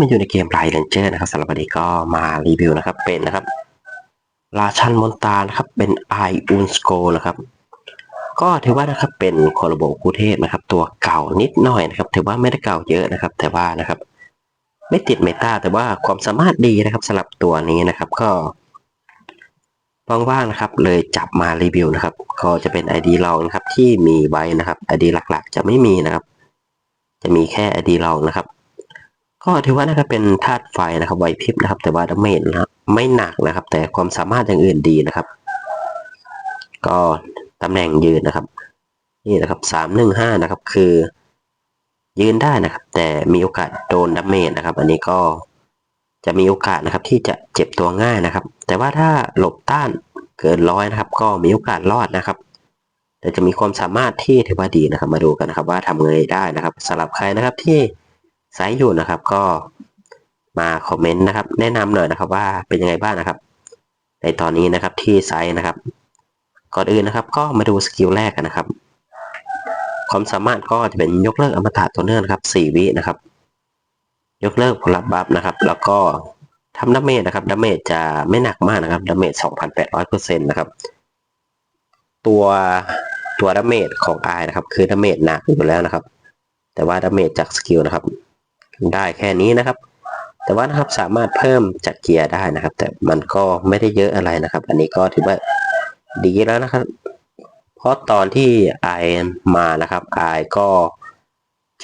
มาอยู่ในเกมไลเลนเจอร์นะครับสำหรับวันนี้ก็มารีวิวนะครับ เป็นนะครับ ราชันมอนตานะครับ เป็นไออุนสโกนะครับ ก็ถือว่านะครับเป็นโคโลโบกูเทศนะครับ ตัวเก่านิดหน่อยนะครับ ถือว่าไม่ได้เก่าเยอะนะครับ แต่ว่านะครับ ไม่ติดเมตาแต่ว่าความสามารถดีนะครับสำหรับตัวนี้นะครับ ก็ว่างๆนะครับ เลยจับมารีวิวนะครับ ก็จะเป็น ID ลองนะครับที่มีไว้นะครับ ID หลักๆ จะไม่มีนะครับ จะมีแค่ ID ลองนะครับ ก็ถือว่านะครับเป็นธาตุไฟนะครับไหวพริบนะครับ แต่ว่าดาเมจนะครับไม่หนักนะครับ แต่ความสามารถอย่างอื่นดีนะครับ ก็ตำแหน่งยืนนะครับ นี่นะครับสามหนึ่งห้านะครับ คือ ยืนได้นะครับ แต่มีโอกาสโดนดาเมจนะครับ อันนี้ก็จะมีโอกาสนะครับ ที่จะเจ็บตัวง่ายนะครับ แต่ว่าถ้าหลบต้านเกินร้อยนะครับ ก็มีโอกาสรอดนะครับแต่จะมีความสามารถที่ถือว่าดีนะครับ มาดูกันนะครับ ว่าทำไงได้นะครับสำหรับใครนะครับที่ ไซส์อยู่นะครับ ก็มาคอมเมนต์นะครับ แนะนำหน่อยนะครับว่าเป็นยังไงบ้างนะครับ ในตอนนี้นะครับที่ไซส์นะครับ ก่อนอื่นนะครับ ก็มาดูสกิลแรกกันนะครับ ความสามารถก็จะเป็นยกเลิกอมตะตัวเนื่องนะครับ 4 วินะครับ ยกเลิกผลลัพธ์บัฟนะครับ แล้วก็ทำดาเมจนะครับดาเมจจะไม่หนักมากนะครับดาเมจ2,800%นะครับ ตัวตัวดาเมจของไอนะครับ คือดาเมจหนักอยู่แล้วนะครับ แต่ว่าดาเมจจากสกิลนะครับ ได้แค่นี้นะครับ แต่ว่านะครับสามารถเพิ่มจากเกียร์ได้นะครับ แต่มันก็ไม่ได้เยอะอะไรนะครับ อันนี้ก็ถือว่าดีแล้วนะครับ เพราะตอนที่ไอมานะครับไอก็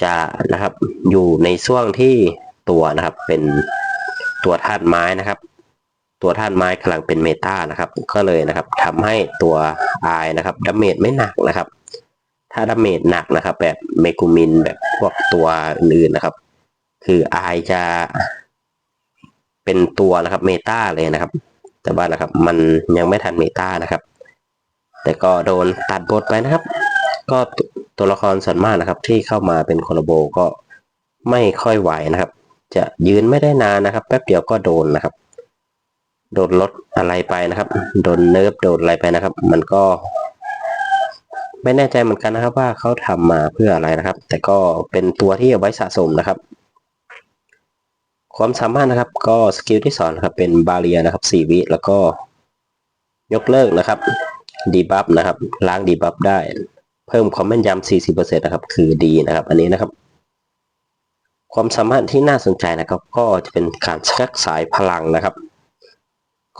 จะนะครับอยู่ในช่วงที่ตัวนะครับเป็นตัวธาตุไม้นะครับ ตัวธาตุไม้กำลังเป็นเมตานะครับ ก็เลยนะครับทำให้ตัวไอนะครับดาเมจไม่หนักนะครับ ถ้าดาเมจหนักนะครับ แบบเมกูมินแบบพวกตัวอื่นๆนะครับ คือไอจะเป็นตัวนะครับเมตาเลยนะครับ แต่ว่านะครับ มันยังไม่ทันเมตานะครับ แต่ก็โดนตัดบทไปนะครับ ก็ตัวละครส่วนมากนะครับ ที่เข้ามาเป็นโคโลโบก็ไม่ค่อยไหวนะครับ จะยืนไม่ได้นานนะครับ แป๊บเดียวก็โดนนะครับ โดนลดอะไรไปนะครับ โดนเนิร์ฟโดนอะไรไปนะครับ มันก็ ไม่แน่ใจเหมือนกันนะครับ ว่าเขาทำมาเพื่ออะไรนะครับ แต่ก็เป็นตัวที่เอาไว้สะสมนะครับ ความสามารถนะครับ ก็สกิลที่สอนครับเป็นบาเรียนะครับ4วิแล้วก็ยกเลิกนะครับดีบัฟนะครับ ล้างดีบัฟได้ เพิ่มความแม่นยำ40%นะครับ คือดีนะครับ อันนี้นะครับ ความสามารถที่น่าสนใจนะครับ ก็จะเป็นการชักสายพลังนะครับ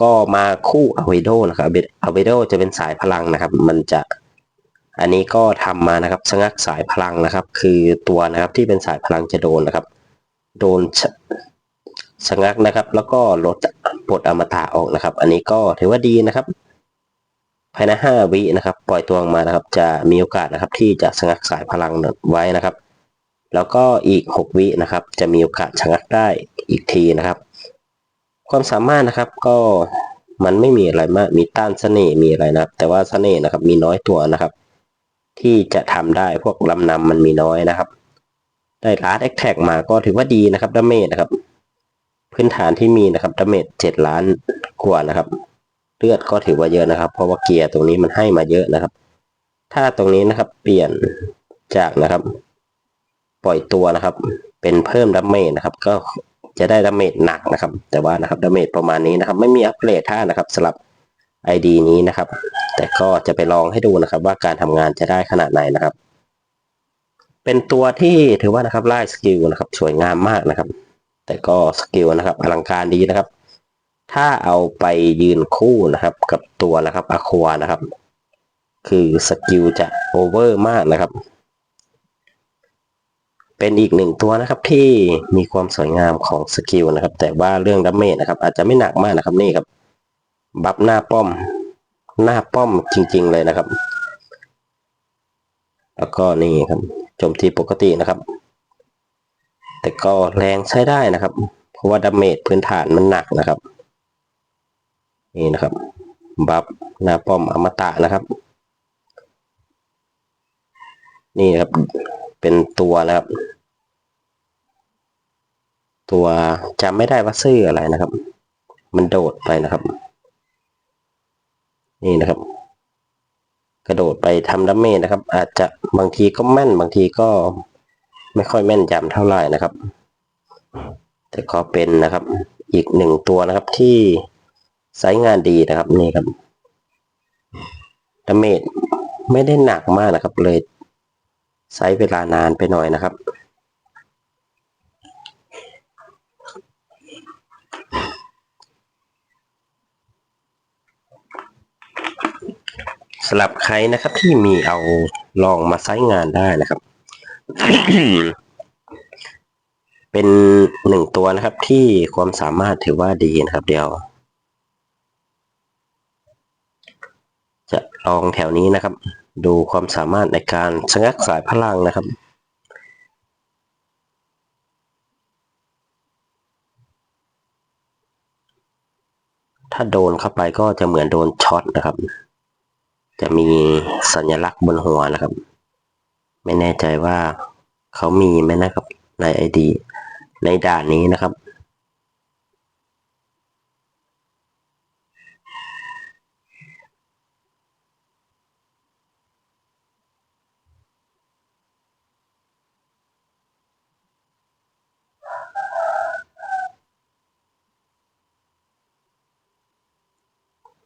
ก็มาคู่อเวโดนะครับอเวโดจะเป็นสายพลังนะครับ มันจะอันนี้ก็ทำมานะครับชะงักสายพลังนะครับ คือตัวนะครับที่เป็นสายพลังจะโดนนะครับ โดน ชะงักนะครับ แล้วก็ลดปลดอมตะออกนะครับ อันนี้ก็ถือว่าดีนะครับ ภายใน5วินะครับ ปล่อยตัวออกมานะครับ จะมีโอกาสนะครับ ที่จะชะงักสายพลังไว้นะครับ แล้วก็อีก 6 วินะครับ จะมีโอกาสชะงักได้อีกทีนะครับ ความสามารถนะครับก็มันไม่มีอะไรมาก มีต้านเสน่ห์มีอะไรนะครับ แต่ว่าเสน่ห์นะครับมีน้อยตัวนะครับ ที่จะทำได้พวกลำนำมันมีน้อยนะครับ ได้ลาร์ดแอคแท็กมาก็ถือว่าดีนะครับดาเมจนะครับ พื้นฐานที่มีนะครับดาเมจเจ็ดล้านกว่านะครับ เลือดก็ถือว่าเยอะนะครับ เพราะว่าเกียร์ตรงนี้มันให้มาเยอะนะครับ ถ้าตรงนี้นะครับ เปลี่ยนจากนะครับ ปล่อยตัวนะครับ เป็นเพิ่มดาเมจนะครับ ก็จะได้ดาเมจหนักนะครับ แต่ว่านะครับดาเมจประมาณนี้นะครับ ไม่มีอัปเกรดท่านะครับสำหรับ ID นี้นะครับ แต่ก็จะไปลองให้ดูนะครับ ว่าการทำงานจะได้ขนาดไหนนะครับ เป็นตัวที่ถือว่านะครับไล่สกิลนะครับ สวยงามมากนะครับ แต่ก็สกิลนะครับอลังการดีนะครับ ถ้าเอาไปยืนคู่นะครับ กับตัวนะครับอะควานะครับ คือสกิลจะโอเวอร์มากนะครับ เป็นอีกหนึ่งตัวนะครับที่มีความสวยงามของสกิลนะครับ แต่ว่าเรื่องดาเมจนะครับ อาจจะไม่หนักมากนะครับนี่ครับ บัฟหน้าป้อม หน้าป้อมจริง ๆ เลยนะครับ แล้วก็นี่ครับโจมตีปกตินะครับ แต่ก็แรงใช้ได้นะครับ เพราะว่าดาเมจพื้นฐานมันหนักนะครับ นี่นะครับ บัฟหน้าป้อมอมตะนะครับ นี่ครับ เป็นตัวนะครับ ตัวจำไม่ได้ว่าซื่ออะไรนะครับ มันโดดไปนะครับ นี่นะครับ กระโดดไปทำดาเมจนะครับ อาจจะบางทีก็แม่นบางทีก็ ไม่ค่อยแม่นยำเท่าไหร่นะครับ แต่ก็เป็นนะครับ อีกหนึ่งตัวนะครับที่ไซส์งานดีนะครับนี่ครับดาเมจไม่ได้หนักมากนะครับ เลยใช้เวลานานไปหน่อยนะครับ สำหรับใครนะครับที่มีเอาลองมาใช้งานได้นะครับ เป็นหนึ่งตัวนะครับที่ความสามารถถือว่าดีนะครับ เดี๋ยว จะลองแถวนี้นะครับ ดูความสามารถในการชะงักสายพลังนะครับถ้าโดนเข้าไปก็จะเหมือนโดนช็อตนะครับ จะมีสัญลักษณ์บนหัวนะครับ ไม่แน่ใจว่า เขามีไหมนะครับในไอดีในด่านนี้นะครับ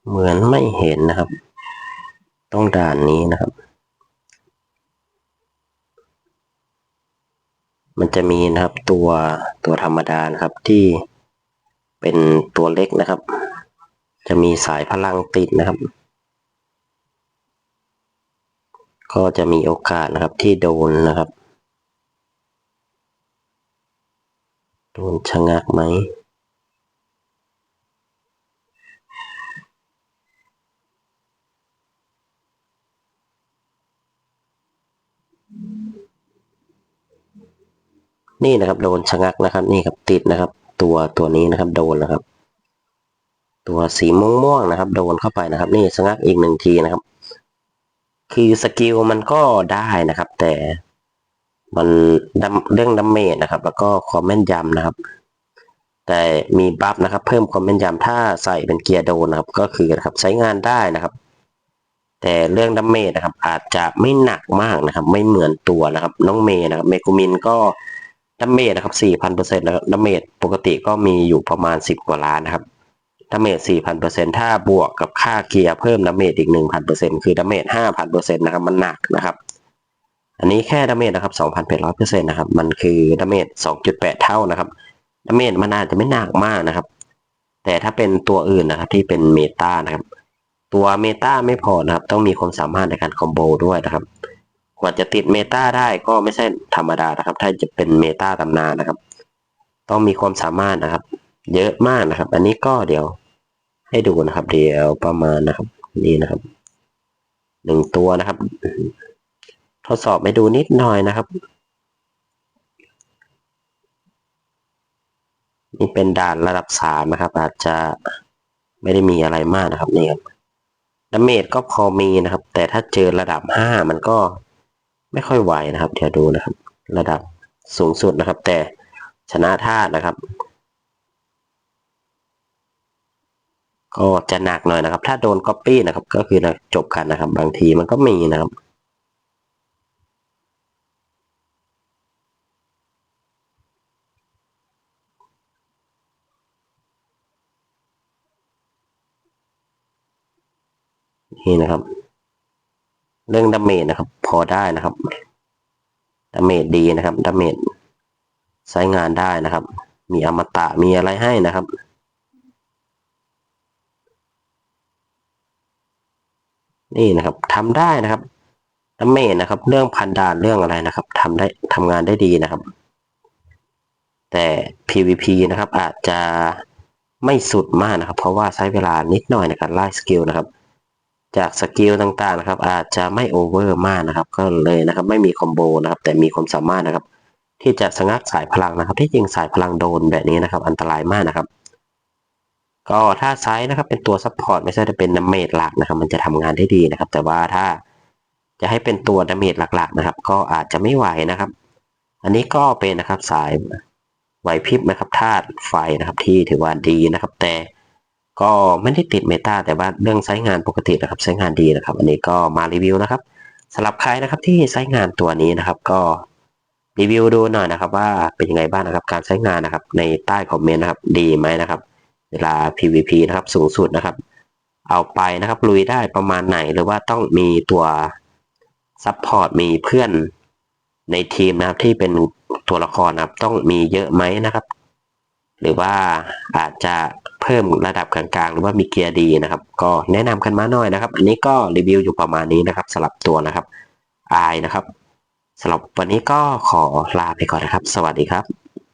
เหมือนไม่เห็นนะครับ ต้องด่านนี้นะครับ มันจะมีนะครับตัวตัวธรรมดานะครับที่เป็นตัวเล็กนะครับ จะมีสายพลังติดนะครับ ก็จะมีโอกาสนะครับที่โดนนะครับ โดนชะงักไหม นี่นะครับ โดนชะงักนะครับ นี่ครับติดนะครับ ตัวตัวนี้นะครับ โดนนะครับ ตัวสีม่วงๆนะครับ โดนเข้าไปนะครับ นี่ชะงักอีกหนึ่งทีนะครับ คือสกิลมันก็ได้นะครับ แต่มันดำเรื่องดัมเมจนะครับ แล้วก็ความแม่นยำนะครับ แต่มีบัฟนะครับ เพิ่มความแม่นยำถ้าใส่เป็นเกียร์โดนนะครับ ก็คือนะครับใช้งานได้นะครับ แต่เรื่องดัมเมจนะครับ อาจจะไม่หนักมากนะครับ ไม่เหมือนตัวนะครับ น้องเมย์นะครับ เมกุมินก็ ดัมเมจนะครับ4,000%นะครับดัมเมจปกติก็มีอยู่ประมาณ10กว่าล้านนะครับดัมเมจ4,000%ถ้าบวกกับค่าเกียร์เพิ่มดัมเมจอีก1,000%คือดัมเมจ5,000%นะครับมันหนักนะครับอันนี้แค่ดัมเมจนะครับ2,800%นะครับมันคือดัมเมจ2.8เท่านะครับดัมเมจมันอาจจะไม่หนักมากนะครับ แต่ถ้าเป็นตัวอื่นนะครับที่เป็นเมตานะครับ ตัวเมตาไม่พอนะครับ ต้องมีความสามารถในการคอมโบด้วยนะครับ กว่าจะติดเมตาได้ก็ไม่ใช่ธรรมดานะครับ ถ้าจะเป็นเมตาตำนานนะครับ ต้องมีความสามารถนะครับ เยอะมากนะครับ อันนี้ก็เดี๋ยวให้ดูนะครับ เดี๋ยวประมาณนะครับ นี่นะครับหนึ่งตัวนะครับ ทดสอบไปดูนิดหน่อยนะครับ นี่เป็นด่านระดับสามนะครับ อาจจะไม่ได้มีอะไรมากนะครับนี่ครับดาเมจก็พอมีนะครับ แต่ถ้าเจอระดับห้ามันก็ ไม่ค่อยไหวนะครับ เดี๋ยวดูนะครับ ระดับสูงสุดนะครับ แต่ชนะธาตุนะครับ ก็จะหนักหน่อยนะครับ ถ้าโดนก๊อปปี้นะครับ ก็คือจบกันนะครับ บางทีมันก็มีนะครับนี่นะครับ เรื่องดาเมจนะครับ พอได้นะครับดาเมจดีนะครับดาเมจใช้งานได้นะครับ มีอมตะมีอะไรให้นะครับนี่นะครับทำได้นะครับดาเมจนะครับ เรื่องพันดานเรื่องอะไรนะครับทำได้ทำงานได้ดีนะครับ แต่ PVP นะครับอาจจะไม่สุดมากนะครับ เพราะว่าใช้เวลานิดหน่อยในการไล่สกิลนะครับ จากสกิลต่างๆนะครับ อาจจะไม่โอเวอร์มากนะครับ ก็เลยนะครับไม่มีคอมโบนะครับ แต่มีความสามารถนะครับ ที่จะสงัดสายพลังนะครับ ที่จริงสายพลังโดนแบบนี้นะครับ อันตรายมากนะครับ ก็ถ้าไซส์นะครับ เป็นตัวซัพพอร์ตไม่ใช่จะเป็นดาเมจหลักนะครับ มันจะทำงานได้ดีนะครับ แต่ว่าถ้าจะให้เป็นตัวดาเมจหลักๆนะครับ ก็อาจจะไม่ไหวนะครับ อันนี้ก็เป็นนะครับสายไหวพริบนะครับธาตุไฟนะครับที่ถือว่าดีนะครับ แต่ ก็ไม่ได้ติดเมตาแต่ว่าเรื่องใช้งานปกตินะครับใช้งานดีนะครับ อันนี้ก็มารีวิวนะครับสำหรับใครนะครับที่ใช้งานตัวนี้นะครับ ก็รีวิวดูหน่อยนะครับ ว่าเป็นยังไงบ้างนะครับ การใช้งานนะครับ ในใต้คอมเมนต์นะครับ ดีไหมนะครับ เวลา PVP นะครับสูงสุดนะครับ เอาไปนะครับลุยได้ประมาณไหนหรือว่าต้องมีตัวซัพพอร์ตมีเพื่อนในทีมนะครับที่เป็นตัวละครนะครับ ต้องมีเยอะไหมนะครับ หรือว่าอาจจะ เพิ่มระดับกลางๆ หรือว่ามีเกียร์ดีนะครับ ก็แนะนำกันมาหน่อยนะครับ อันนี้ก็รีวิวอยู่ประมาณนี้นะครับสลับตัวนะครับอายนะครับสำหรับวันนี้ก็ขอลาไปก่อนนะครับ สวัสดีครับ